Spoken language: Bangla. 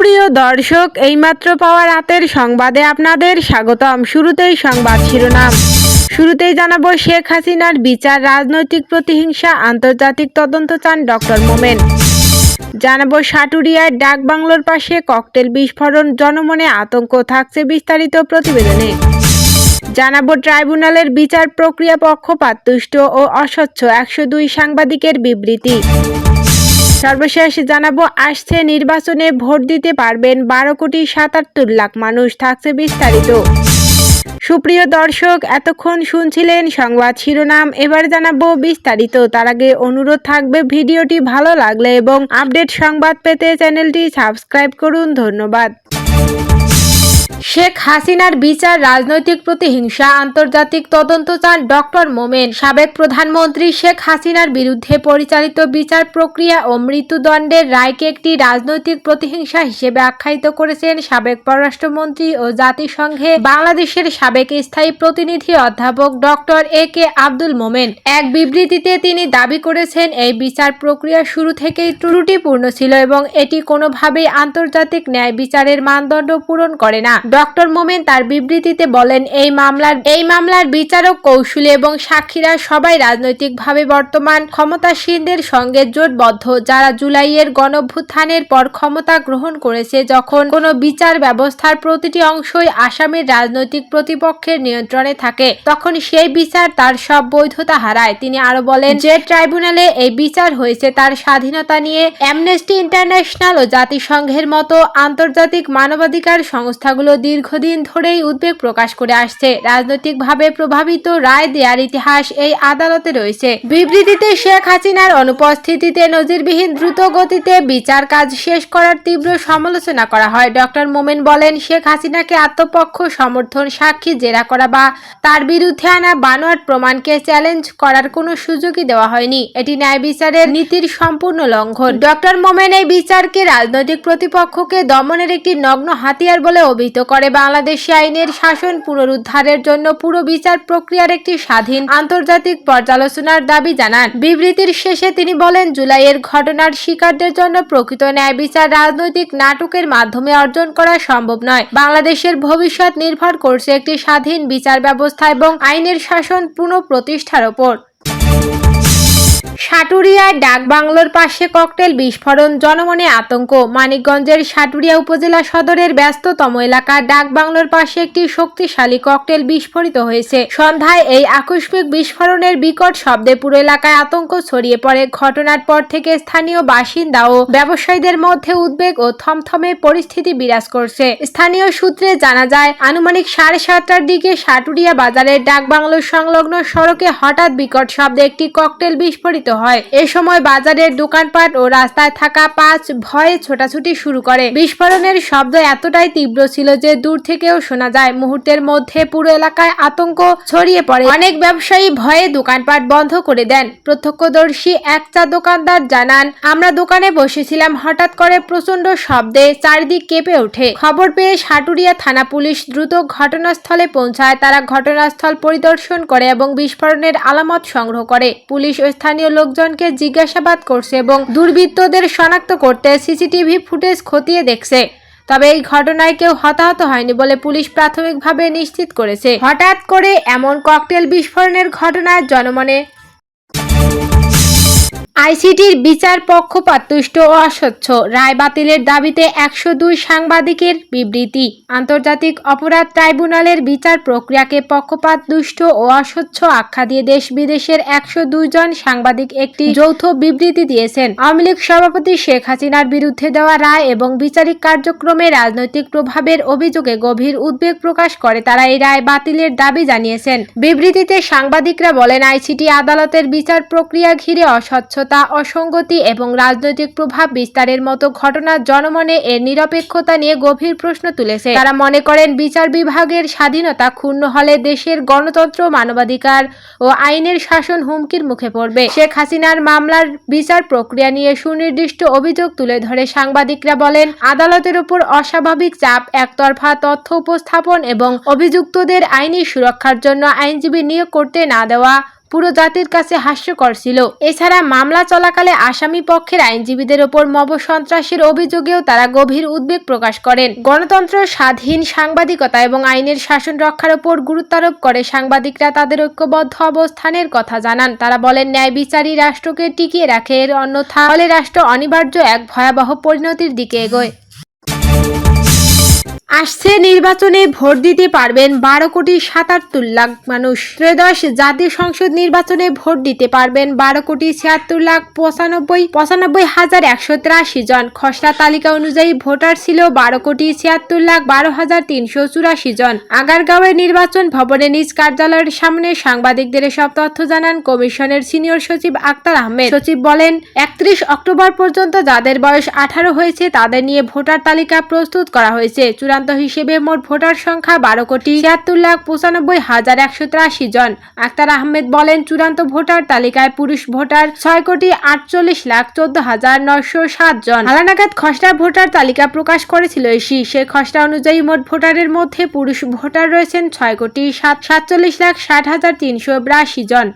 সুপ্রিয় দর্শক, এইমাত্র পাওয়া রাতের সংবাদে আপনাদের স্বাগতম। শুরুতেই সংবাদ শিরোনাম। শুরুতেই জানাব শেখ হাসিনার বিচার, রাজনৈতিক প্রতিহিংসা, আন্তর্জাতিক তদন্ত চান ডক্টর মোমেন। জানাব সাটুরিয়ায় ডাক বাংলোর পাশে ককটেল বিস্ফোরণ, জনমনে আতঙ্ক থাকছে বিস্তারিত প্রতিবেদনে। জানাব ট্রাইব্যুনালের বিচার প্রক্রিয়া পক্ষপাত তুষ্ট ও অস্বচ্ছ, একশো দুই সাংবাদিকের বিবৃতি। সর্বশেষ জানাব, আসছে নির্বাচনে ভোট দিতে পারবেন বারো কোটি সাতাত্তর লাখ মানুষ, থাকছে বিস্তারিত। সুপ্রিয় দর্শক, এতক্ষণ শুনছিলেন সংবাদ শিরোনাম, এবার জানাব বিস্তারিত। তার আগে অনুরোধ থাকবে, ভিডিওটি ভালো লাগলে এবং আপডেট সংবাদ পেতে চ্যানেলটি সাবস্ক্রাইব করুন। ধন্যবাদ। শেখ হাসিনার বিচার, রাজনৈতিক প্রতিহিংসা, আন্তর্জাতিক তদন্ত চান ডক্টর মোমেন, সাবেক প্রধানমন্ত্রী শেখ হাসিনার বিরুদ্ধে পরিচালিত বিচার প্রক্রিয়া ও মৃত্যুদণ্ডের রায়কে একটি রাজনৈতিক প্রতিহিংসা হিসেবে আখ্যায়িত করেছেন সাবেক পররাষ্ট্রমন্ত্রী ও জাতিসংঘে বাংলাদেশের সাবেক স্থায়ী প্রতিনিধি অধ্যাপক ডক্টর এ কে আব্দুল মোমেন। এক বিবৃতিতে তিনি দাবি করেছেন, এই বিচার প্রক্রিয়া শুরু থেকেই ত্রুটিপূর্ণ ছিল এবং এটি কোনোভাবেই আন্তর্জাতিক ন্যায় বিচারের মানদণ্ড পূরণ করে না। ডক্টর মোমেন তার বিবৃতিতে বলেন, এই মামলার এই মামলার বিচারক কৌশলী এবং সাক্ষীরা সবাই রাজনৈতিকভাবে বর্তমান ক্ষমতাসীনদের সঙ্গে জোটবদ্ধ। যারা জুলাইয়ের গণভ্যুত্থানের পর ক্ষমতা গ্রহণ করেছে, যখন কোনো বিচার ব্যবস্থার প্রতিটি অংশই আসামের রাজনৈতিক প্রতিপক্ষের নিয়ন্ত্রণে থাকে, তখন সেই বিচার তার সব বৈধতা হারায়। তিনি আরও বলেন, যে ট্রাইব্যুনালে এই বিচার হয়েছে তার স্বাধীনতা নিয়ে অ্যামনেস্টি ইন্টারন্যাশনাল ও জাতিসংঘের মতো আন্তর্জাতিক মানবাধিকার সংস্থাগুলো দীর্ঘদিন ধরেই উদ্বেগ প্রকাশ করে আসছে। রাজনৈতিকভাবে প্রভাবিত রায় দেওয়ার ইতিহাস এই আদালতে রয়েছে। বিবৃতিতে শেখ হাসিনার অনুপস্থিতিতে নজিরবিহীন দ্রুত গতিতে বিচার কাজ শেষ করার তীব্র সমালোচনা করা হয়। ডক্টর মোমেন বলেন, শেখ হাসিনাকে আত্মপক্ষ, সমর্থন, সাক্ষী, জেরা করা বা তার বিরুদ্ধে আনা বানোয়াট প্রমাণকে চ্যালেঞ্জ করার কোনো সুযোগই দেওয়া হয়নি। এটি ন্যায় বিচারের নীতির সম্পূর্ণ লঙ্ঘন। ডক্টর মোমেন এই বিচারকে রাজনৈতিক প্রতিপক্ষকে দমনের একটি নগ্ন হাতিয়ার বলে অভিহিত করে বাংলাদেশি আইনের শাসন পুনরুদ্ধারের জন্য পুরো বিচার প্রক্রিয়ার একটি স্বাধীন আন্তর্জাতিক পর্যালোচনার দাবি জানান। বিবৃতির শেষে তিনি বলেন, জুলাইয়ের ঘটনার শিকারদের জন্য প্রকৃত ন্যায় বিচার রাজনৈতিক নাটকের মাধ্যমে অর্জন করা সম্ভব নয়। বাংলাদেশের ভবিষ্যৎ নির্ভর করছে একটি স্বাধীন বিচার ব্যবস্থা এবং আইনের শাসন পুনঃপ্রতিষ্ঠার ওপর। সাটুরিয়ায় ডাক বাংলোর পাশে ককটেল বিস্ফোরণ, জনমনে আতঙ্ক। মানিকগঞ্জের সাটুরিয়া উপজেলা সদরের ব্যস্ততম এলাকা ডাক বাংলোর পাশে একটি শক্তিশালী ককটেল বিস্ফোরিত হয়েছে। সন্ধ্যায় এই আকস্মিক বিস্ফোরণের বিকট শব্দে পুরো এলাকায় আতঙ্ক ছড়িয়ে পড়ে। ঘটনার পর থেকে স্থানীয় বাসিন্দা ও ব্যবসায়ীদের মধ্যে উদ্বেগ ও থমথমে পরিস্থিতি বিরাজ করছে। স্থানীয় সূত্রে জানা যায়, আনুমানিক সাড়ে সাতটার দিকে সাটুরিয়া বাজারের ডাক বাংলোর সংলগ্ন সড়কে হঠাৎ বিকট শব্দে একটি ককটেল বিস্ফোরিত হয়। এ সময় বাজারের দোকানপাট ও রাস্তায় থাকা পাঁচ ভয়ে ছোটাছুটি শুরু করে। বিস্ফোরণের শব্দ এতটাই তীব্র ছিল যে দূর থেকেও শোনা যায়, মুহূর্তের মধ্যে পুরো এলাকায় আতঙ্ক ছড়িয়ে পড়ে। অনেক ব্যবসায়ী ভয়ে দোকানপাট বন্ধ করে দেন। প্রত্যক্ষদর্শী এক চা দোকানদার জানান, আমরা দোকানে বসেছিলাম, হঠাৎ করে প্রচণ্ড শব্দে চারিদিক কেঁপে ওঠে। খবর পেয়ে সাটুরিয়া থানা পুলিশ দ্রুত ঘটনাস্থলে পৌঁছায়। তারা ঘটনাস্থল পরিদর্শন করে এবং বিস্ফোরণের আলামত সংগ্রহ করে। পুলিশ ও স্থানীয় লোকজনকে জিজ্ঞাসাবাদ করছে এবং দুর্বৃত্তদের শনাক্ত করতে সিসিটিভি ফুটেজ খতিয়ে দেখছে। তবে এই ঘটনায় কেউ হতাহত হয়নি বলে পুলিশ প্রাথমিকভাবে নিশ্চিত করেছে। হঠাৎ করে এমন ককটেল বিস্ফোরণের ঘটনায় জনমনে আইসিটির বিচার পক্ষপাত তুষ্ট ও অস্বচ্ছ রায় বাতিলের দাবিতে একশো দুই সাংবাদিকের বিবৃতি। আন্তর্জাতিক অপরাধ ট্রাইব্যুনালের বিচার প্রক্রিয়াকে পক্ষপাত দুষ্ট ও অস্বচ্ছ আখ্যা দিয়ে দেশ বিদেশের একশো জন সাংবাদিক একটি যৌথ বিবৃতি দিয়েছেন। আওয়ামী লীগ সভাপতি শেখ হাসিনার বিরুদ্ধে দেওয়া রায় এবং বিচারিক কার্যক্রমে রাজনৈতিক প্রভাবের অভিযোগে গভীর উদ্বেগ প্রকাশ করে তারা এই রায় বাতিলের দাবি জানিয়েছেন। বিবৃতিতে সাংবাদিকরা বলেন আইসিটি আদালতের বিচার প্রক্রিয়া ঘিরে অস্বচ্ছতা অসঙ্গতি এবং রাজনৈতিক প্রভাব বিস্তারের মতো ঘটনা জনমনে এর নিরপেক্ষতা নিয়ে গভীর প্রশ্ন তুলেছে। তারা মনে করেন বিচার বিভাগের স্বাধীনতা ক্ষুণ্ণ হলে দেশের গণতন্ত্র, মানবাধিকার ও আইনের শাসন হুমকির মুখে পড়বে। শেখ হাসিনার মামলার বিচার প্রক্রিয়া নিয়ে সুনির্দিষ্ট অভিযোগ তুলে ধরে সাংবাদিকরা বলেন, আদালতের উপর অস্বাভাবিক চাপ, একতরফা তথ্য উপস্থাপন এবং অভিযুক্তদের আইনি সুরক্ষার জন্য আইনজীবী নিয়োগ করতে না দেওয়া পুরো জাতির কাছে হাস্যকর ছিল। এছাড়া মামলা চলাকালে আসামি পক্ষের আইনজীবীদের ওপর মব সন্ত্রাসের অভিযোগেও তারা গভীর উদ্বেগ প্রকাশ করেন। গণতন্ত্র স্বাধীন, সাংবাদিকতা এবং আইনের শাসন রক্ষার ওপর গুরুত্বারোপ করে সাংবাদিকরা তাদের ঐক্যবদ্ধ অবস্থানের কথা জানান। তারা বলেন, ন্যায় বিচারী রাষ্ট্রকে টিকিয়ে রাখে, এর অন্যথা হলে রাষ্ট্র অনিবার্য এক ভয়াবহ পরিণতির দিকে এগোয়। আসছে নির্বাচনে ভোট দিতে পারবেন বারো কোটি সাতাত্তর লাখ মানুষ। ত্রয়োদশ জাতীয় সংসদ নির্বাচনে ভোট দিতে পারবেন বারো কোটি ছিয়াত্তর লাখ পঁচানব্বই পঁচানব্বই হাজার একশো তিরাশি জন। খসড়া তালিকা অনুযায়ী ভোটার ছিল বারো কোটি ছিয়াত্তর লাখ বারো হাজার তিনশো চুরাশি জন। আগারগাঁওয়ের নির্বাচন ভবনে নিজ কার্যালয়ের সামনে সাংবাদিকদের সব তথ্য জানান কমিশনের সিনিয়র সচিব আক্তার আহমেদ। সচিব বলেন, একত্রিশ অক্টোবর পর্যন্ত যাদের বয়স আঠারো হয়েছে তাদের নিয়ে ভোটার তালিকা প্রস্তুত করা হয়েছে। চূড়ান্ত হিসেবে মোট ভোটার সংখ্যা বারো কোটি ছিয়াত্তর লাখ পঁচানব্বই হাজার একশো তিরাশি জন। আক্তার আহমেদ বলেন, চূড়ান্ত ভোটার তালিকায় পুরুষ ভোটার ছয় কোটি আটচল্লিশ লাখ চোদ্দ হাজার নয়শো সাত জন। হালানাগাদ খসড়া ভোটার তালিকা প্রকাশ করেছিল এসি। সে খসড়া অনুযায়ী মোট ভোটারের মধ্যে পুরুষ ভোটার রয়েছেন ছয় কোটি সাত সাতচল্লিশ লাখ ষাট হাজার তিনশো বিরাশি জন।